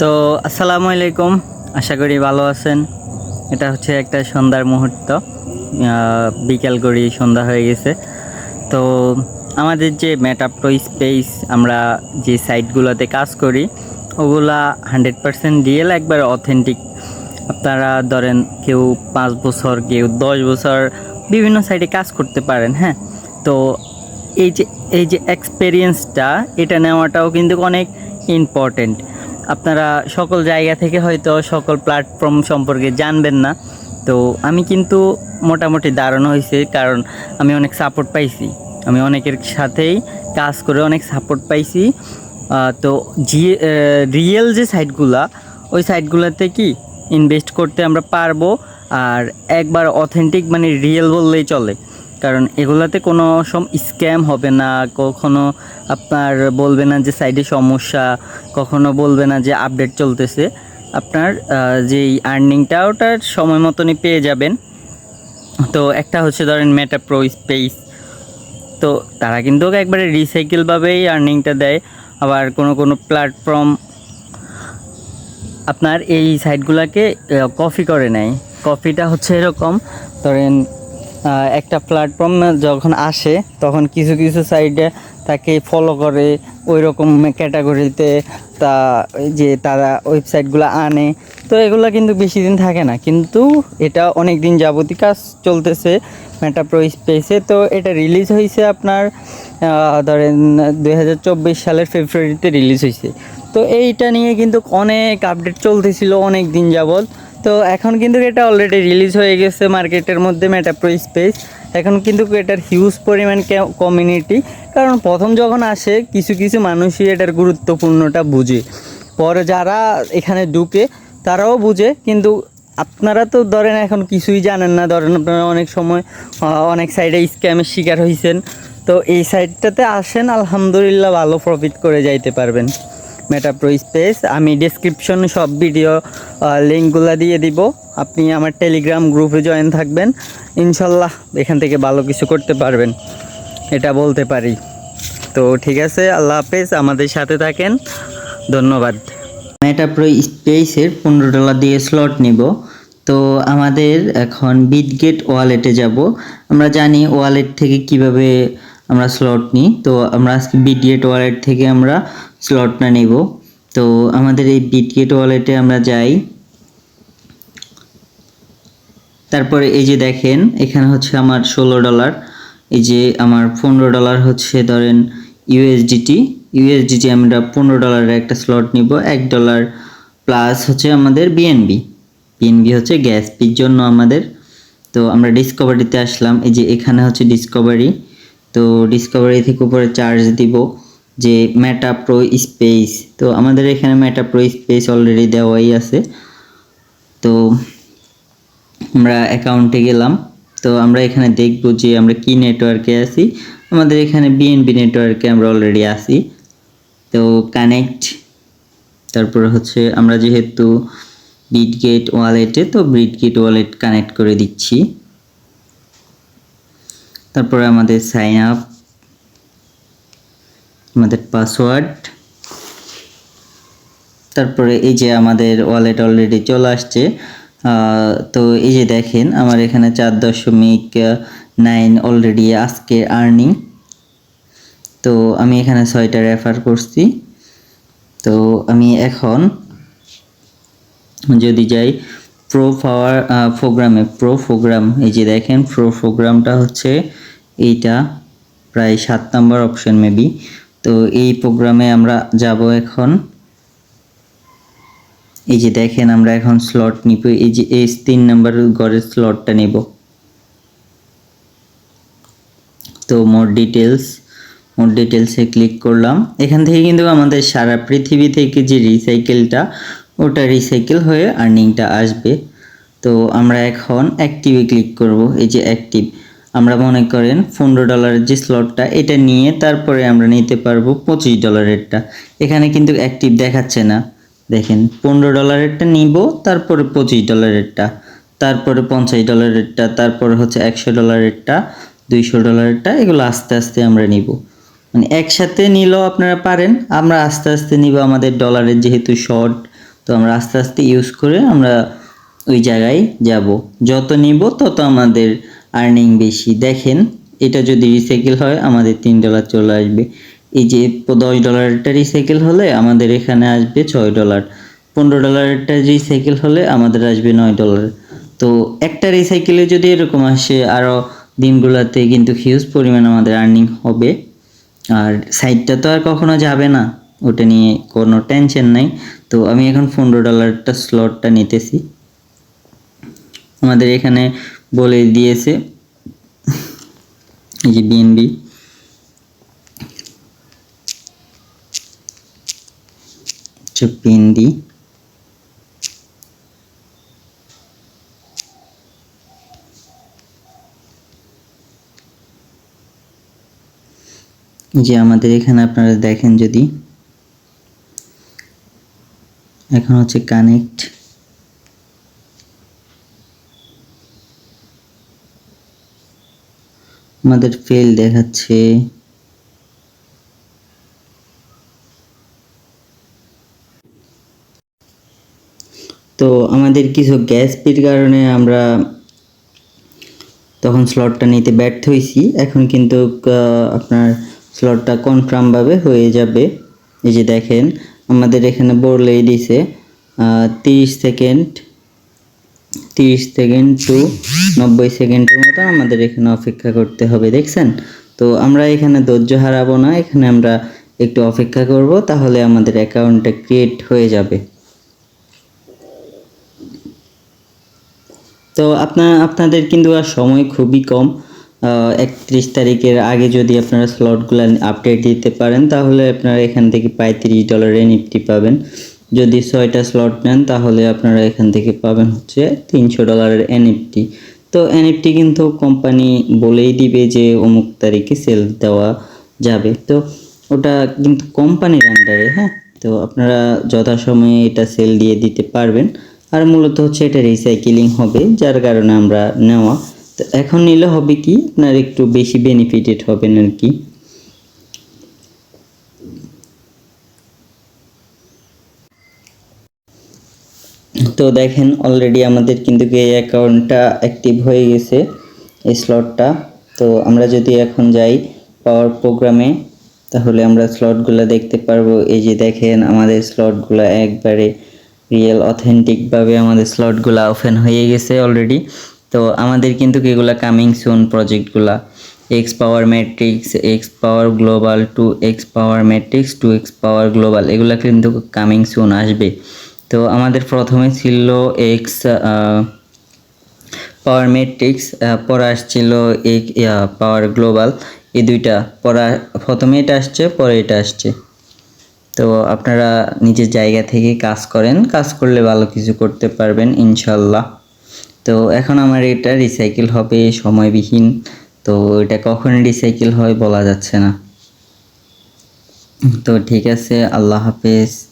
তো আসসালামু আলাইকুম। আশা করি ভালো আছেন। এটা হচ্ছে একটা সন্ধ্যার মুহূর্ত। বিকেল করি সন্ধ্যা হয়ে গেছে। তো আমাদের যে ম্যাটাপ্রো স্পেস আমরা যে সাইটগুলোতে কাজ করি, ওগুলা হান্ড্রেড পারসেন্ট রিয়েল একবার অথেন্টিক আপনারা ধরেন কেউ পাঁচ বছর, কেউ দশ বছর বিভিন্ন সাইটে কাজ করতে পারেন হ্যাঁ? তো এই যে এই যে এক্সপেরিয়েন্সটা এটা নেওয়াটাও কিন্তু অনেক ইম্পর্টেন্ট আপনারা সকল জায়গা থেকে হয়তো সকল প্ল্যাটফর্ম সম্পর্কে জানবেন না। তো আমি কিন্তু মোটামুটি দারুণ হয়েছে, কারণ আমি অনেক সাপোর্ট পাইছি। আমি অনেকের সাথেই কাজ করে অনেক সাপোর্ট পাইছি। তো জি রিয়েল যে সাইটগুলা ওই সাইটগুলোতে কি ইনভেস্ট করতে আমরা পারব, আর একবার অথেন্টিক মানে রিয়েল বললেই চলে। কারণ এগুলাতে কোনো সব স্ক্যাম হবে না। কখনো আপনার বলবে না যে সাইডে সমস্যা, কখনো বলবে না যে আপডেট চলতেছে। আপনার যেই আর্নিংটা ওটার সময় মতনই পেয়ে যাবেন। তো একটা হচ্ছে ধরেন মেটা প্রো স্পেস তো তারা কিন্তু একবারে রিসাইকেলভাবেই আর্নিংটা দেয়। আবার কোনো কোনো প্ল্যাটফর্ম আপনার এই সাইটগুলোকে কপি করে নেয়। কপিটা হচ্ছে এরকম, ধরেন একটা প্ল্যাটফর্ম যখন আসে, তখন কিছু কিছু সাইডে তাকে ফলো করে ওই রকম ক্যাটাগরিতে তা, যে তারা ওয়েবসাইটগুলো আনে। তো এগুলো কিন্তু বেশি দিন থাকে না। কিন্তু এটা অনেক দিন যাবতীয় কাজ চলতেছে মেটাপ্রো স্পেসে তো এটা রিলিজ হয়েছে আপনার ধরেন দু হাজার চব্বিশ সালের ফেব্রুয়ারিতে রিলিজ হয়েছে। তো এইটা নিয়ে কিন্তু অনেক আপডেট চলতেছিল অনেক দিন যাবৎ। তো এখন কিন্তু এটা অলরেডি রিলিজ হয়ে গেছে মার্কেটের মধ্যে মেটাপ্রো স্পেস এখন কিন্তু এটার হিউজ পরিমাণ কমিউনিটি কারণ প্রথম যখন আসে, কিছু কিছু মানুষই এটার গুরুত্বপূর্ণটা বুঝে। পরে যারা এখানে ঢুকে, তারাও বুঝে। কিন্তু আপনারা তো ধরেন এখন কিছুই জানেন না। ধরেন আপনারা অনেক সময় অনেক সাইডে স্ক্যামের শিকার হয়েছেন তো এই সাইডটাতে আসেন, আলহামদুলিল্লাহ ভালো প্রফিট করে যাইতে পারবেন। মেটাপ্রো স্পেস আমি ডেসক্রিপশনে সব ভিডিও লিঙ্কগুলো দিয়ে দিব। আপনি আমার টেলিগ্রাম গ্রুপে জয়েন থাকবেন। ইনশাল্লাহ এখান থেকে ভালো কিছু করতে পারবেন। এটা বলতে পারি। তো ঠিক আছে, আল্লাহ হাফেজ, আমাদের সাথে থাকেন। ধন্যবাদ। মেটাপ্রো স্পেসের পনেরো ডলার দিয়ে স্লট নিব। তো আমাদের এখন বিটগেট ওয়ালেটে যাব। আমরা জানি ওয়ালেট থেকে কীভাবে আমরা স্লট নিই। তো আমরা আজকে বিটগেট ওয়ালেট থেকে আমরা স্লটটা নেব। তো আমাদের এই বিটগেট ওয়ালেটে আমরা যাই। তারপরে এই যে দেখেন, এখানে হচ্ছে আমার ষোলো ডলার এই যে আমার পনেরো ডলার হচ্ছে ধরেন ইউএসডিটি ইউএসডিটি আমরা পনেরো ডলারের একটা স্লট নিব। এক ডলার প্লাস হচ্ছে আমাদের বিএনবি বিএনবি হচ্ছে গ্যাস পির জন্য আমাদের। তো আমরা ডিসকভারিতে আসলাম। এই যে এখানে হচ্ছে ডিসকভারি তো ডিসকভারি থেকে উপরে চার্জ দিব যে ম্যাটা প্রো স্পেস তো আমাদের এখানে ম্যাটা প্রো স্পেস অলরেডি দেওয়াই আছে। তো আমরা অ্যাকাউন্টে গেলাম। তো আমরা এখানে দেখব যে আমরা কি নেটওয়ার্কে আছি। আমাদের এখানে বিএনবি নেটওয়ার্কে আমরা অলরেডি আছি। তো কানেক্ট তারপরে হচ্ছে আমরা যেহেতু বিটগেট ওয়ালেটে তো বিটগেট ওয়ালেট কানেক্ট করে দিচ্ছি। তারপরে আমাদের সাইন আপ আমাদের পাসওয়ার্ড তারপরে এই যে আমাদের ওয়ালেট অলরেডি চলে আসছে তো এই যে দেখেন আমার এখানে চার দশমিক নাইন অলরেডি আজকে আর্নিং তো আমি এখানে ছয়টা রেফার করছি, তো আমি এখন যদি যাই প্রো পাওয়ার প্রোগ্রামে প্রো প্রোগ্রাম এই যে দেখেন প্রো প্রোগ্রামটা হচ্ছে এইটা, প্রায় সাত নম্বর অপশন মেবি তো এই প্রোগ্রামে আমরা যাব এখন। এই যে দেখেন, আমরা এখন স্লট নিব, এই যে এই তিন নম্বর ঘরের স্লটটা নিব। তো মোর ডিটেলস মোর ডিটেলসে ক্লিক করলাম। এখান থেকে কিন্তু আমাদের সারা পৃথিবী থেকে যে রিসাইকেলটা ওটা রিসাইকেল হয়ে আর্নিংটা আসবে। তো আমরা এখন অ্যাক্টিভে ক্লিক করব। এই যে অ্যাক্টিভ আমরা মনে করেন পনেরো ডলারের যে স্লটটা এটা নিয়ে তারপরে আমরা নিতে পারব পঁচিশ ডলারেরটা এখানে কিন্তু অ্যাক্টিভ দেখাচ্ছে না। দেখেন, পনেরো ডলারেরটা নিব, তারপরে পঁচিশ ডলারেরটা তারপরে পঞ্চাশ ডলারেরটা তারপরে হচ্ছে একশো ডলারেরটা দুইশো ডলারেরটা এগুলো আস্তে আস্তে আমরা নিব। মানে একসাথে নিলেও আপনারা পারেন, আমরা আস্তে আস্তে নিব। আমাদের ডলারের যেহেতু শর্ট তো আমরা আস্তে আস্তে ইউজ করে আমরা ওই জায়গায় যাব। যত নিব তত আমাদের আর্নিং বেশি। দেখেন, এটা যদি রিসাইকেল হয়, আমাদের তিন ডলার চলে আসবে। এই যে দশ ডলারটা রিসাইকেল হলে আমাদের এখানে আসবে ছয় ডলার পনেরো ডলারটা রিসাইকেল হলে আমাদের আসবে নয় ডলার তো একটা রিসাইকেলে যদি এরকম আসে আরও দিনগুলোতে কিন্তু হিউজ পরিমাণ আমাদের আর্নিং হবে। আর সাইডটা তো আর কখনো যাবে না। ওটা নিয়ে কোনো টেনশন নাই। তো আমি এখন পনেরো ডলারটা স্লটটা নিতেছি। আমাদের এখানে বলে দিয়েছে এই যে বিএনবি পিন দিই যে আমাদের এখানে আপনারা দেখেন যদি এখন হচ্ছে কানেক্ট আমাদের ফেল দেখাচ্ছে। তো আমাদের কিছু গ্যাস পির কারণে আমরা তখন স্লটটা নিতে ব্যর্থ হয়েছি এখন কিন্তু আপনার স্লটটা কনফার্মভাবে হয়ে যাবে। এই যে দেখেন আমাদের এখানে বললেই দিছে তিরিশ সেকেন্ড তিরিশ সেকেন্ড টু নব্বই সেকেন্ডের মতো আমাদের এখানে অপেক্ষা করতে হবে, দেখছেন? তো আমরা এখানে ধৈর্য হারাবো না, এখানে আমরা একটু অপেক্ষা করব, তাহলে আমাদের অ্যাকাউন্টটা ক্রিয়েট হয়ে যাবে। তো আপনার আপনাদের কিন্তু আর সময় খুবই কম। একত্রিশ তারিখের আগে যদি আপনারা স্লটগুলো আপডেট দিতে পারেন, তাহলে আপনারা এখান থেকে পঁয়ত্রিশ ডলারে নিফটি পাবেন। যদি ছয়টা স্লট নেন, তাহলে আপনারা এখান থেকে পাবেন হচ্ছে তিনশো ডলারের এনএফটি তো এনএফটি কিন্তু কোম্পানি বলেই দিবে যে অমুক তারিখে সেল দেওয়া যাবে। তো ওটা কিন্তু কোম্পানির আন্ডারে হ্যাঁ? তো আপনারা যথাসময়ে এটা সেল দিয়ে দিতে পারবেন। আর মূলত হচ্ছে এটা রিসাইকেলিং হবে, যার কারণে আমরা নেওয়া। এখন নিলে হবে কি? আপনার একটু বেশি বেনিফিটেড হবেন আর কি। তো দেখেন অলরেডি আমাদের কিন্তু এই অ্যাকাউন্টটা অ্যাক্টিভ হয়ে গেছে, এই স্লটটা তো আমরা যদি এখন যাই পাওয়ার প্রোগ্রামে তাহলে আমরা স্লটগুলো দেখতে পারব। এই যে দেখেন আমাদের স্লটগুলো একবারে রিয়েল অথেন্টিকভাবে আমাদের স্লটগুলো ওপেন হয়ে গেছে অলরেডি তো আমাদের কিন্তু এগুলা coming soon প্রজেক্টগুলা X power matrix X power global two X power matrix two X power global এগুলা কিন্তু কামিং সুন আসবে। তো আমাদের প্রথমে ছিল এক্স পাওয়ার ম্যাট্রিক্স পরে আসছিল এক পাওয়ার গ্লোবাল এই দুইটা। পরা প্রথমে এটা আসছে, পরে এটা আসছে। তো আপনারা নিজের জায়গা থেকে কাজ করেন, কাজ করলে ভালো কিছু করতে পারবেন, ইনশাল্লাহ। তো এখন আমার এটা রিসাইকেল হবে সময়বিহীন। তো এটা কখন রিসাইকেল হয় বলা যাচ্ছে না। তো ঠিক আছে, আল্লাহ হাফেজ।